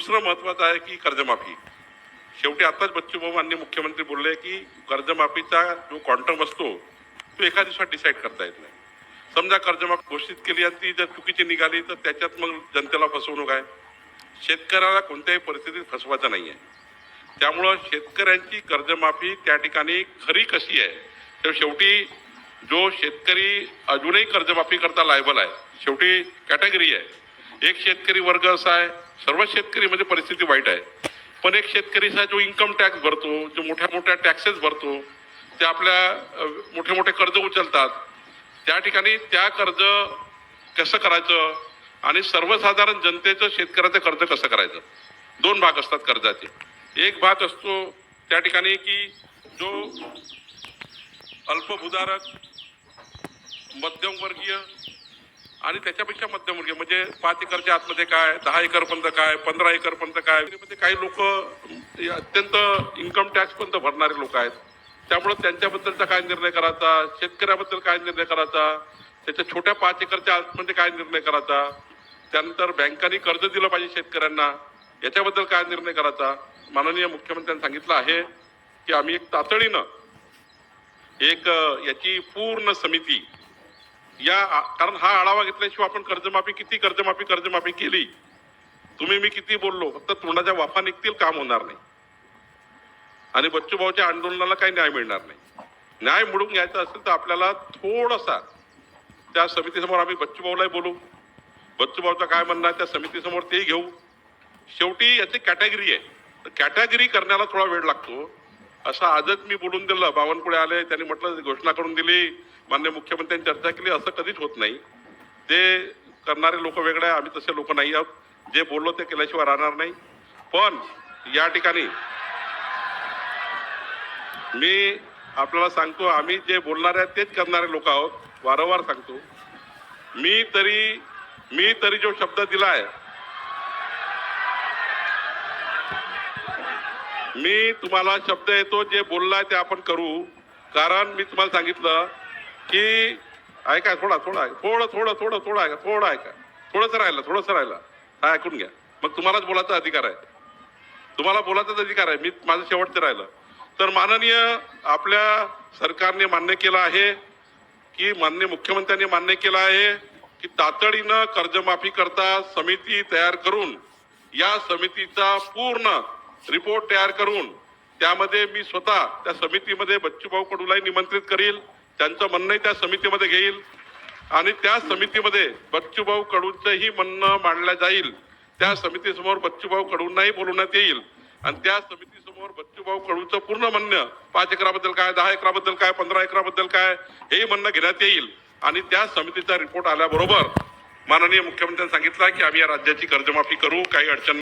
दुसरं महत्वाचं आहे की कर्जमाफी. शेवटी आताच बच्चूभाऊ मान्य मुख्यमंत्री बोलले की कर्जमाफीचा जो क्वांटम असतो तो एका दिवसात डिसाईड करता येत नाही. समजा कर्जमाफी घोषित केली आणि ती जर चुकीची निघाली तर त्याच्यात मग जनतेला फसवणूक आहे. शेतकऱ्याला कोणत्याही परिस्थितीत फसवायचं नाही आहे त्यामुळं शेतकऱ्यांची कर्जमाफी त्या ठिकाणी खरी कशी आहे तर शेवटी जो शेतकरी अजूनही कर्जमाफी करता लायबल आहे शेवटी कॅटेगरी आहे. एक शेतकरी वर्ग असा आहे सर्व शेतकरी म्हणजे परिस्थिती वाईट आहे. पण एक शेतकरी असा आहे जो इन्कम टॅक्स भरतो जो मोठ्या मोठ्या टॅक्सेस भरतो ते आपल्या मोठे मोठे कर्ज उचलतात. त्या ठिकाणी त्या कर्ज कसं करायचं आणि सर्वसाधारण जनतेचं शेतकऱ्याचं कर्ज कसं करायचं? दोन भाग असतात कर्जाचे. एक भाग असतो त्या ठिकाणी की जो अल्पभूधारक मध्यमवर्गीय आणि त्याच्यापेक्षा मध्यमवर्गीय म्हणजे पाच एकरच्या आतमध्ये काय दहा एकरपर्यंत काय पंधरा एकरपर्यंत काय? म्हणजे काही लोक अत्यंत इन्कम टॅक्स पर्यंत भरणारे लोक आहेत. त्यामुळे त्यांच्याबद्दलचा काय निर्णय करायचा? शेतकऱ्याबद्दल काय निर्णय करायचा? त्याच्या छोट्या पाच एकरच्या आतमध्ये काय निर्णय करायचा? त्यानंतर बँकांनी कर्ज दिलं पाहिजे शेतकऱ्यांना. याच्याबद्दल काय निर्णय करायचा? माननीय मुख्यमंत्र्यांनी सांगितलं आहे की आम्ही एक तातडीनं एक याची पूर्ण समिती या कारण हा आढावा घेतल्याशिवाय आपण कर्जमाफी किती कर्जमाफी कर्जमाफी केली? तुम्ही मी किती बोललो? फक्त तोंडाच्या वाफा निघतील काम होणार नाही. आणि बच्चूभाऊच्या आंदोलनाला काही न्याय मिळणार नाही. न्याय मिळून घ्यायचा असेल तर आपल्याला थोडासा त्या समितीसमोर आम्ही बच्चूभाऊलाही बोलू. बच्चूभाऊचं काय म्हणणं आहे त्या समितीसमोर ते घेऊ. शेवटी याची कॅटेगरी आहे. तर कॅटेगरी करण्याला थोडा वेळ लागतो. असं आजच मी बोलून दिलं. बावनकुळे आले त्यांनी म्हटलं घोषणा करून दिली मान्य मुख्यमंत्र्यांनी चर्चा केली. असं कधीच होत नाही. ते करणारे लोक वेगळे आहे आम्ही तसे लोक नाही आहोत. जे बोललो ते केल्याशिवाय राहणार नाही. पण या ठिकाणी मी आपल्याला सांगतो आम्ही जे बोलणारे आहेत तेच करणारे लोक आहोत. वारंवार सांगतो. मी तरी मी तरी जो शब्द दिलाय मी तुम्हाला शब्द येतो जे बोललाय ते आपण करू. कारण मी तुम्हाला सांगितलं की ऐका थोडा थोडा थोडं थोडं थोडं थोडं ऐका थोडं ऐका. थोडंसं राहिलं थोडंसं राहिलं. हा ऐकून घ्या. मग तुम्हालाच बोलायचा अधिकार आहे. तुम्हाला बोलायचाच अधिकार आहे. मी माझं शेवटचं राहिलं. तर माननीय आपल्या सरकारने मान्य केलं आहे की मान्य मुख्यमंत्र्यांनी मान्य केलं आहे की तातडीनं कर्जमाफी करता समिती तयार करून या समितीचा पूर्ण रिपोर्ट तयार करून त्यामध्ये मी स्वतः त्या समितीमध्ये बच्चूभाऊ कडूलाही निमंत्रित करील त्यांचं म्हणणंही त्या समितीमध्ये घेईल आणि त्या समितीमध्ये बच्चूभाऊ कडूंचंही म्हणणं मांडलं जाईल. त्या समितीसमोर बच्चूभाऊ कडूंनाही बोलवण्यात येईल आणि त्या समितीसमोर बच्चूभाऊ कडूचं पूर्ण म्हणणं पाच एकराबद्दल काय दहा एकराबद्दल काय पंधरा एकराबद्दल काय हेही म्हणणं घेण्यात येईल. आणि त्या समितीचा रिपोर्ट आल्याबरोबर माननीय मुख्यमंत्र्यांनी सांगितलं की आम्ही या राज्याची कर्जमाफी करू काही अडचण